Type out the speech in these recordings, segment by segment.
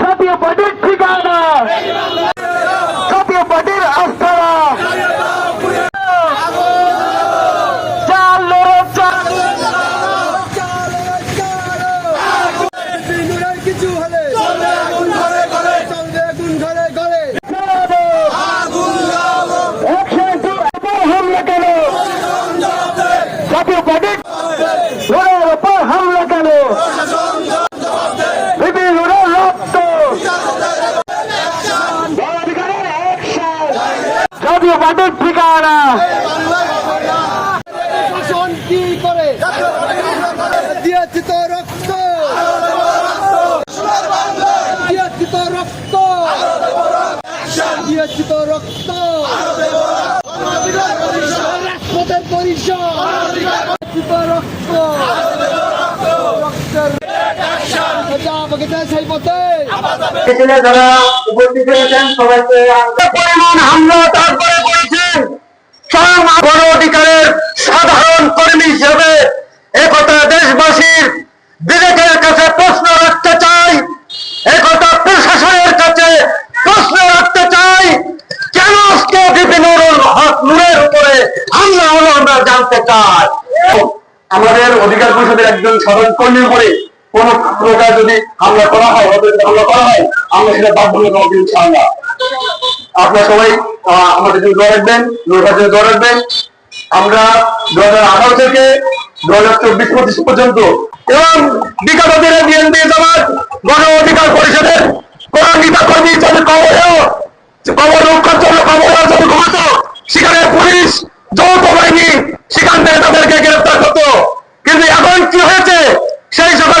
জাতীয় পার্টির ঠিকানা জাতীয় পার্টির আস্থানা চাল লড়ো চাল বিন্দুরার কিছু হলে চলবে আগুন ঘরে ঘরে চলবে আগুন ঘরে ঘরে একশো উপর হামলা কেন জাতীয় পার্টির রোডের উপর হামলা কেন বিভিন্ন রক্ত গণঅধিকারের action! জাতীয় পার্টির ঠিকানা শাসন কি করে দিয়েছি তো রক্ত দিয়েছি তো রক্ত দিয়েছি তো পরিসর দিয়েছি তো রক্ত রক্তের যা আমাকে চাই সেই পথে সাধারণ কর্মী হিসেবে একথা দেশবাসীর বিবেকের কাছে প্রশ্ন রাখতে চাই, একথা প্রশাসনের কাছে প্রশ্ন রাখতে চাই, কেন আজকে বিপিন হক নূরের উপরে হামলা হলো আমরা জানতে চাই। আমাদের অধিকার পরিষদের একজন সাধারণ কর্মীর উপরে কোন প্রকার যদি হামলা করা হয় হামলা করা হয়, আমরা সেটা বাধ্যমূলক হবে ইনশাআল্লাহ। আপনারা সবাই আমাদের জন্য দোয়া রাখবেন নির্বাচনে দোয়া রাখবেন। আমরা দু হাজার আঠারো থেকে দু হাজার চব্বিশ পঁচিশ পর্যন্ত এবং বিগত দিনে বিএনপি জামাত গণ অধিকার পরিষদের কোন নেতা কর্মী যদি কবরেও কবর রক্ষার জন্য কবরেও যদি ঘুমাতো সেখানে পুলিশ যৌথ বাহিনী সেখান থেকে তাদেরকে গ্রেফতার করতো কিন্তু এখন কি হয়েছে সেই সকল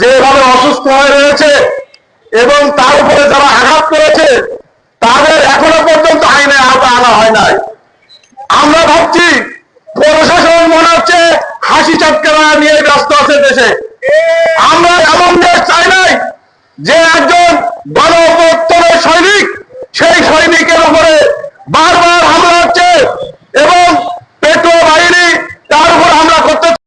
যেভাবে অসুস্থ হয়ে রয়েছে এবং তার উপরে যারা আঘাত করেছে, তাদের এখনও পর্যন্ত আইনে আওতা আনা হয় নাই। আমরা ভাবছি, প্রশাসন মনে হচ্ছে হাসি চটকে নিয়ে ব্যস্ত আছে দেশে।